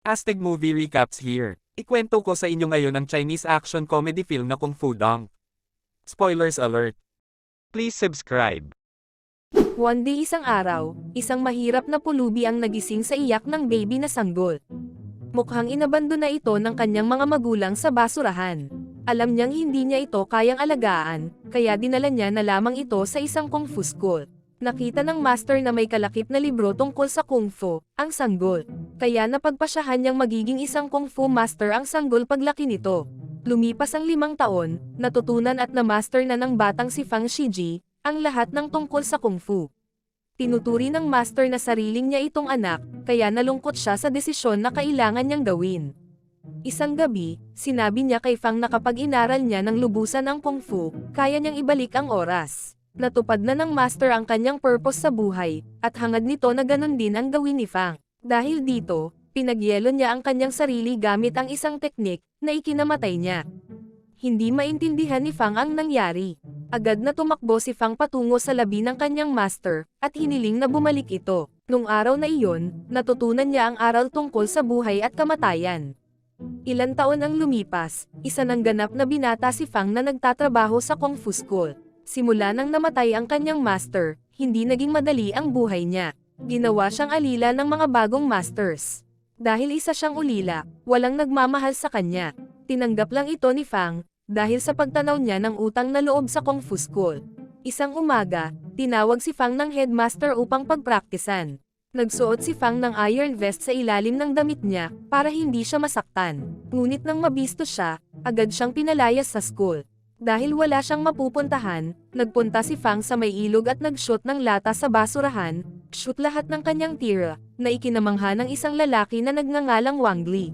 Astig Movie Recaps here. Ikwento ko sa inyo ngayon ang Chinese action comedy film na Kung Fu Dong. Spoilers alert. Please subscribe. One day isang araw, isang mahirap na pulubi ang nagising sa iyak ng baby na sanggol. Mukhang inabando na ito ng kanyang mga magulang sa basurahan. Alam niyang hindi niya ito kayang alagaan, kaya dinala niya na lamang ito sa isang kung fu school. Nakita ng master na may kalakip na libro tungkol sa kung fu, ang sanggol. Kaya napagpasyahan niyang magiging isang kung fu master ang sanggol paglaki nito. Lumipas ang limang taon, natutunan at na-master na ng batang si Fang Shiji, ang lahat ng tungkol sa kung fu. Tinuturi ng master na sariling niya itong anak, kaya nalungkot siya sa desisyon na kailangan niyang gawin. Isang gabi, sinabi niya kay Fang na kapag inaral niya ng lubusan ang kung fu, kaya niyang ibalik ang oras. Natupad na ng master ang kanyang purpose sa buhay, at hangad nito na ganun din ang gawin ni Fang. Dahil dito, pinagyelo niya ang kanyang sarili gamit ang isang teknik na ikinamatay niya. Hindi maintindihan ni Fang ang nangyari. Agad na tumakbo si Fang patungo sa labi ng kanyang master, at hiniling na bumalik ito. Nung araw na iyon, natutunan niya ang aral tungkol sa buhay at kamatayan. Ilan taon ang lumipas, isa ng ganap na binata si Fang na nagtatrabaho sa Kung Fu School. Simula nang namatay ang kanyang master, hindi naging madali ang buhay niya. Ginawa siyang alila ng mga bagong masters. Dahil isa siyang ulila, walang nagmamahal sa kanya. Tinanggap lang ito ni Fang, dahil sa pagtanaw niya ng utang na loob sa Kung Fu School. Isang umaga, tinawag si Fang ng headmaster upang pagpraktisan. Nagsuot si Fang ng iron vest sa ilalim ng damit niya, para hindi siya masaktan. Ngunit nang mabisto siya, agad siyang pinalayas sa school. Dahil wala siyang mapupuntahan, nagpunta si Fang sa may ilog at nag-shoot ng lata sa basurahan, shoot lahat ng kanyang tira, na ikinamangha ng isang lalaki na nagngangalang Wang Li.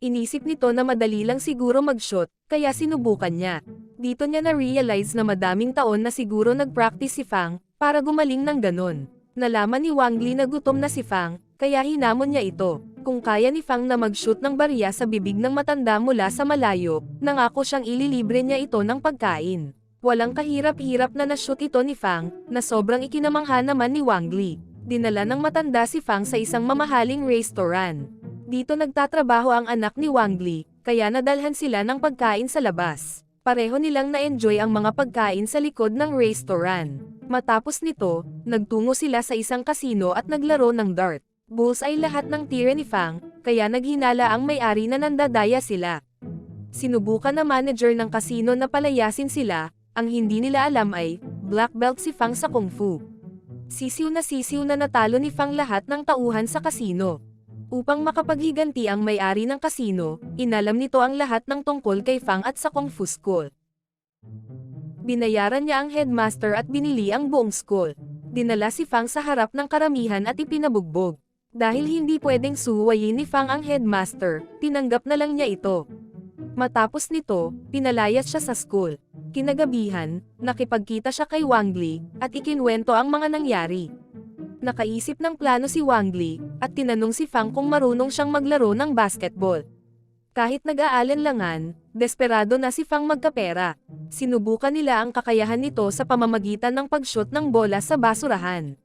Inisip nito na madali lang siguro mag-shoot, kaya sinubukan niya. Dito niya na-realize na madaming taon na siguro nag-practice si Fang, para gumaling ng ganon. Nalaman ni Wang Li na gutom na si Fang, kaya hinamon niya ito. Kung kaya ni Fang na mag-shoot ng barya sa bibig ng matanda mula sa malayo, nangako siyang ililibre niya ito ng pagkain. Walang kahirap-hirap na na-shoot ito ni Fang, na sobrang ikinamangha naman ni Wang Li. Dinala ng matanda si Fang sa isang mamahaling restaurant. Dito nagtatrabaho ang anak ni Wang Li, kaya nadalhan sila ng pagkain sa labas. Pareho nilang na-enjoy ang mga pagkain sa likod ng restaurant. Matapos nito, nagtungo sila sa isang kasino at naglaro ng dart. Bulls ay lahat ng tira ni Fang, kaya naghinala ang may-ari na nandadaya sila. Sinubukan na manager ng kasino na palayasin sila, ang hindi nila alam ay, black belt si Fang sa Kung Fu. Sisiw na sisiw na natalo ni Fang lahat ng tauhan sa kasino. Upang makapaghiganti ang may-ari ng kasino, inalam nito ang lahat ng tungkol kay Fang at sa Kung Fu School. Binayaran niya ang headmaster at binili ang buong school. Dinala si Fang sa harap ng karamihan at ipinabugbog. Dahil hindi pwedeng suwayin ni Fang ang headmaster, tinanggap na lang niya ito. Matapos nito, pinalayas siya sa school. Kinagabihan, nakipagkita siya kay Wang Li, at ikinwento ang mga nangyari. Nakaisip ng plano si Wang Li, at tinanong si Fang kung marunong siyang maglaro ng basketball. Kahit nag-aalinlangan, desperado na si Fang magkapera. Sinubukan nila ang kakayahan nito sa pamamagitan ng pag-shoot ng bola sa basurahan.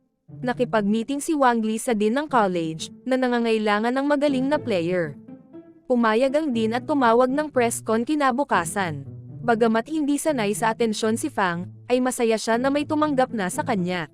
Nakipag-meeting si Wang Li sa din ng college, na nangangailangan ng magaling na player. Pumayag ang din at tumawag ng press con kinabukasan. Bagamat hindi sanay sa atensyon si Fang, ay masaya siya na may tumanggap na sa kanya.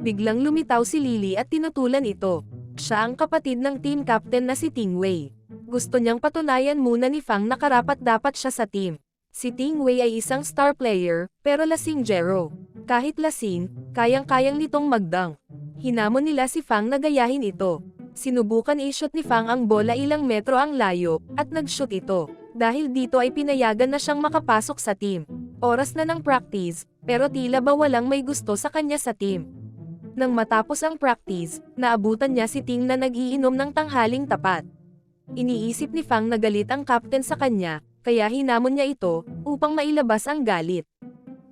Biglang lumitaw si Lily at tinutulan ito. Siya ang kapatid ng team captain na si Ting Wei. Gusto niyang patunayan muna ni Fang na karapat dapat siya sa team. Si Ting Wei ay isang star player, pero lasing Jero. Kahit lasing, kayang-kayang nitong magdang. Hinamon nila si Fang na gayahin ito. Sinubukan i-shoot ni Fang ang bola ilang metro ang layo, at nag-shoot ito. Dahil dito ay pinayagan na siyang makapasok sa team. Oras na ng practice, pero tila ba walang may gusto sa kanya sa team. Nang matapos ang practice, naabutan niya si Ting na nag-iinom ng tanghaling tapat. Iniisip ni Fang na galit ang captain sa kanya, kaya hinamon niya ito, upang mailabas ang galit.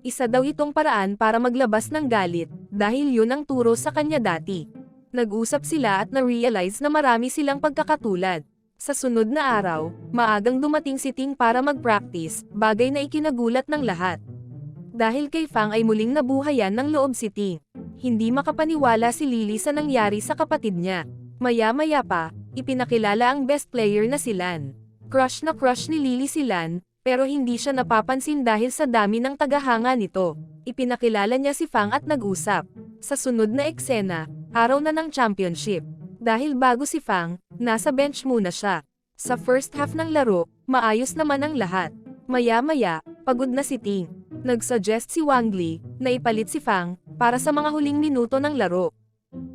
Isa daw itong paraan para maglabas ng galit, dahil yun ang turo sa kanya dati. Nag-usap sila at na-realize na marami silang pagkakatulad. Sa sunod na araw, maagang dumating si Ting para mag-practice, bagay na ikinagulat ng lahat. Dahil kay Fang ay muling nabuhayan ng loob si Ting. Hindi makapaniwala si Lily sa nangyari sa kapatid niya. Maya-maya pa, ipinakilala ang best player na si Lan. Crush na crush ni Lily si Lan, pero hindi siya napapansin dahil sa dami ng tagahanga nito. Ipinakilala niya si Fang at nag-usap. Sa sunod na eksena, araw na ng championship. Dahil bago si Fang, nasa bench muna siya. Sa first half ng laro, maayos naman ang lahat. Maya-maya, pagod na si Ting. Nag-suggest si Wang Li na ipalit si Fang para sa mga huling minuto ng laro.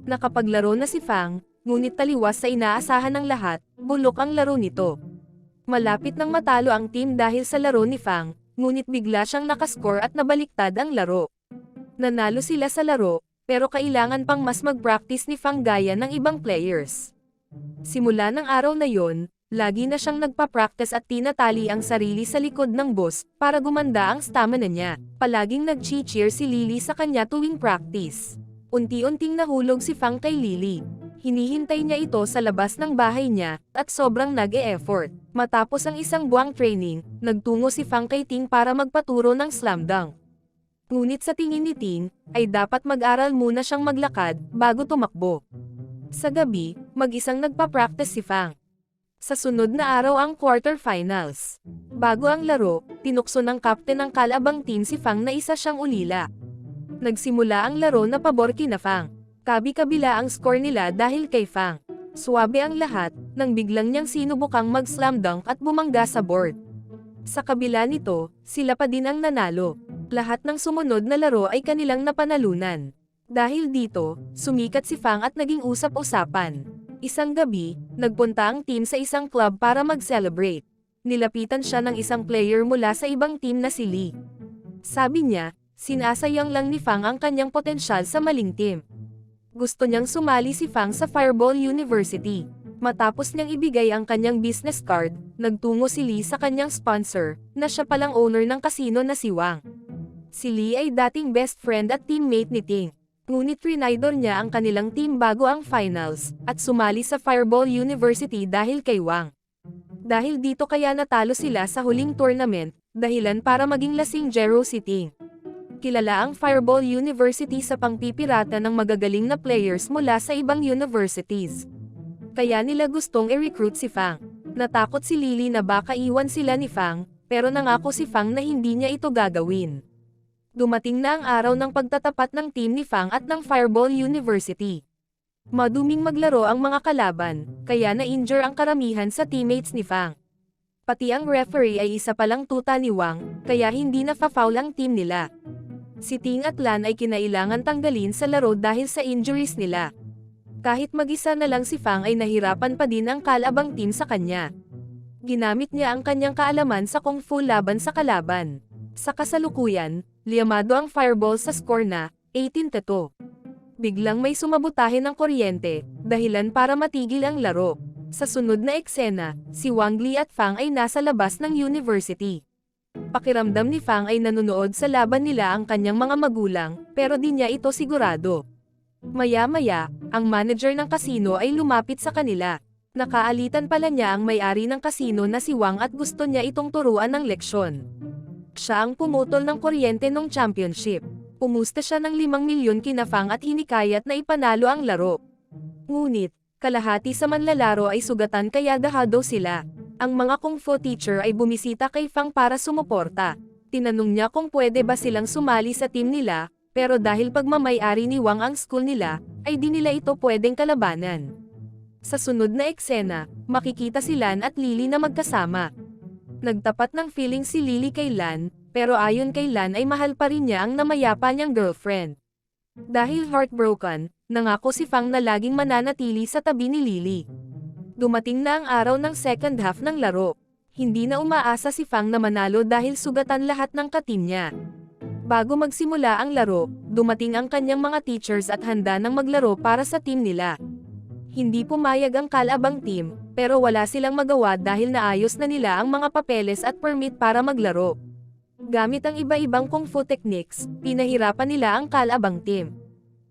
Nakapaglaro na si Fang, ngunit taliwas sa inaasahan ng lahat, bulok ang laro nito. Malapit nang matalo ang team dahil sa laro ni Fang, ngunit bigla siyang nakascore at nabaliktad ang laro. Nanalo sila sa laro, pero kailangan pang mas mag-practice ni Fang gaya ng ibang players. Simula ng araw na yon, lagi na siyang nagpa-practice at tinatali ang sarili sa likod ng bus para gumanda ang stamina niya. Palaging nag-cheer si Lily sa kanya tuwing practice. Unti-unting nahulog si Fang kay Lily. Hinihintay niya ito sa labas ng bahay niya, at sobrang nag-e-effort. Matapos ang isang buwang training, nagtungo si Fang kay Ting para magpaturo ng slam dunk. Ngunit sa tingin ni Ting, ay dapat mag-aral muna siyang maglakad, bago tumakbo. Sa gabi, mag-isang nagpa-practice si Fang. Sa sunod na araw ang quarterfinals. Bago ang laro, tinukso ng captain ng kalabang team si Fang na isa siyang ulila. Nagsimula ang laro na pabor kina Fang. Kabi-kabila ang score nila dahil kay Fang. Suwabe ang lahat, nang biglang niyang sinubukang mag-slam dunk at bumangga sa board. Sa kabila nito, sila pa din ang nanalo. Lahat ng sumunod na laro ay kanilang napanalunan. Dahil dito, sumikat si Fang at naging usap-usapan. Isang gabi, nagpunta ang team sa isang club para mag-celebrate. Nilapitan siya ng isang player mula sa ibang team na si Lee. Sabi niya, sinasayang lang ni Fang ang kanyang potensyal sa maling team. Gusto niyang sumali si Fang sa Fireball University. Matapos niyang ibigay ang kanyang business card, nagtungo si Lee sa kanyang sponsor, na siya palang owner ng casino na si Wang. Si Lee ay dating best friend at teammate ni Ting. Ngunit rinaydor niya ang kanilang team bago ang finals, at sumali sa Fireball University dahil kay Wang. Dahil dito kaya natalo sila sa huling tournament, dahilan para maging lasing Jero si Ting. Kilala ang Fireball University sa pangpipirata ng magagaling na players mula sa ibang universities. Kaya nila gustong i-recruit si Fang. Natakot si Lily na baka iwan sila ni Fang, pero nangako si Fang na hindi niya ito gagawin. Dumating na ang araw ng pagtatapat ng team ni Fang at ng Fireball University. Maduming maglaro ang mga kalaban, kaya na-injure ang karamihan sa teammates ni Fang. Pati ang referee ay isa palang tuta ni Wang, kaya hindi na fa-foul ang team nila. Si Ting at Lan ay kinailangan tanggalin sa laro dahil sa injuries nila. Kahit mag-isa na lang si Fang ay nahirapan pa din ang kalabang team sa kanya. Ginamit niya ang kanyang kaalaman sa kung fu laban sa kalaban. Sa kasalukuyan, liyamado ang fireball sa score na 18-2. Biglang may sumabutahe ng kuryente, dahilan para matigil ang laro. Sa sunod na eksena, si Wang Li at Fang ay nasa labas ng university. Pakiramdam ni Fang ay nanonood sa laban nila ang kanyang mga magulang, pero di niya ito sigurado. Maya-maya, ang manager ng kasino ay lumapit sa kanila. Nakaalitan pala niya ang may-ari ng kasino na si Wang at gusto niya itong turuan ng leksyon. Siya ang pumutol ng kuryente nung championship. Pumusta siya ng 5 milyon kinafang at hinikayat na ipanalo ang laro. Ngunit, kalahati sa manlalaro ay sugatan kaya dahado sila. Ang mga kung fu teacher ay bumisita kay Fang para sumuporta. Tinanong niya kung pwede ba silang sumali sa team nila, pero dahil pagmamayari ni Wang ang school nila, ay di nila ito pwedeng kalabanan. Sa sunod na eksena, makikita si Lan at Lily na magkasama. Nagtapat ng feeling si Lily kay Lan, pero ayon kay Lan ay mahal pa rin niya ang namayapa niyang girlfriend. Dahil heartbroken, nangako si Fang na laging mananatili sa tabi ni Lily. Dumating na ang araw ng second half ng laro. Hindi na umaasa si Fang na manalo dahil sugatan lahat ng katim niya. Bago magsimula ang laro, dumating ang kanyang mga teachers at handa ng maglaro para sa team nila. Hindi pumayag ang kalabang team, pero wala silang magawa dahil naayos na nila ang mga papeles at permit para maglaro. Gamit ang iba-ibang kung fu techniques, pinahirapan nila ang kalabang team.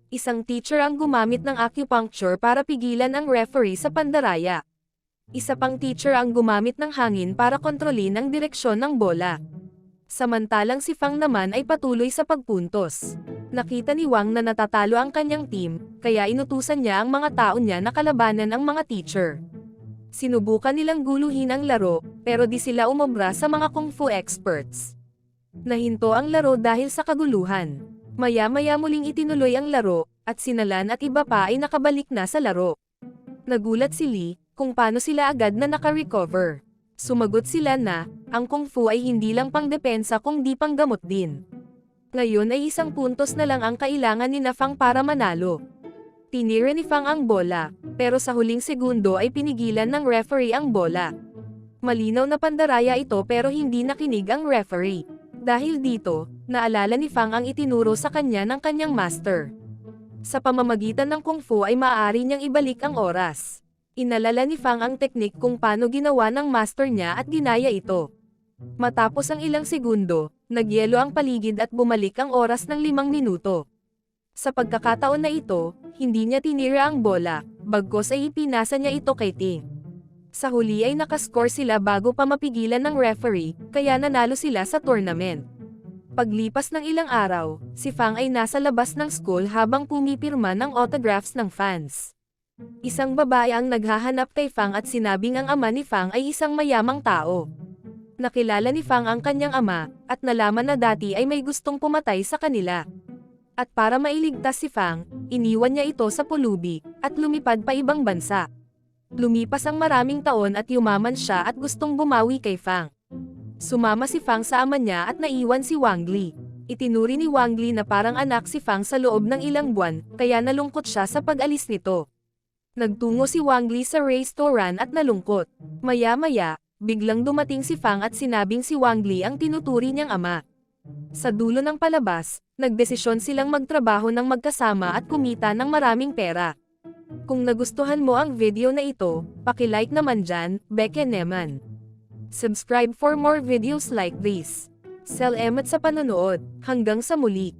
Isang teacher ang gumamit ng acupuncture para pigilan ang referee sa pandaraya. Isa pang teacher ang gumamit ng hangin para kontrolin ang direksyon ng bola. Samantalang si Fang naman ay patuloy sa pagpuntos. Nakita ni Wang na natatalo ang kanyang team, kaya inutusan niya ang mga tao niya na kalabanan ang mga teacher. Sinubukan nilang guluhin ang laro, pero di sila umobra sa mga kung fu experts. Nahinto ang laro dahil sa kaguluhan. Maya-maya muling itinuloy ang laro, at sinalan at iba pa ay nakabalik na sa laro. Nagulat si Lee, kung paano sila agad na naka-recover. Sumagot sila na, ang kung fu ay hindi lang pangdepensa kung di panggamot din. Ngayon ay isang puntos na lang ang kailangan ni Nafang para manalo. Tinira ni Fang ang bola, pero sa huling segundo ay pinigilan ng referee ang bola. Malinaw na pandaraya ito pero hindi nakinig ang referee. Dahil dito, naalala ni Fang ang itinuro sa kanya ng kanyang master. Sa pamamagitan ng kung fu ay maaari niyang ibalik ang oras. Inalala ni Fang ang teknik kung paano ginawa ng master niya at ginaya ito. Matapos ang ilang segundo, nagyelo ang paligid at bumalik ang oras ng limang minuto. Sa pagkakataon na ito, hindi niya tinira ang bola, bagkos ay ipinasa niya ito kay Ting. Sa huli ay nakascore sila bago pa mapigilan ng referee, kaya nanalo sila sa tournament. Paglipas ng ilang araw, si Fang ay nasa labas ng school habang pumipirma ng autographs ng fans. Isang babae ang naghahanap kay Fang at sinabing ang ama ni Fang ay isang mayamang tao. Nakilala ni Fang ang kanyang ama, at nalaman na dati ay may gustong pumatay sa kanila. At para mailigtas si Fang, iniwan niya ito sa pulubi, at lumipad pa ibang bansa. Lumipas ang maraming taon at yumaman siya at gustong bumawi kay Fang. Sumama si Fang sa ama niya at naiwan si Wang Li. Itinuri ni Wang Li na parang anak si Fang sa loob ng ilang buwan, kaya nalungkot siya sa pag-alis nito. Nagtungo si Wang Li sa restaurant at nalungkot. Maya-maya, biglang dumating si Fang at sinabing si Wang Li ang tinuturi niyang ama. Sa dulo ng palabas, nagdesisyon silang magtrabaho ng magkasama at kumita ng maraming pera. Kung nagustuhan mo ang video na ito, pakilike naman dyan, Beke Neman. Subscribe for more videos like this. Salamat sa panonood, hanggang sa muli.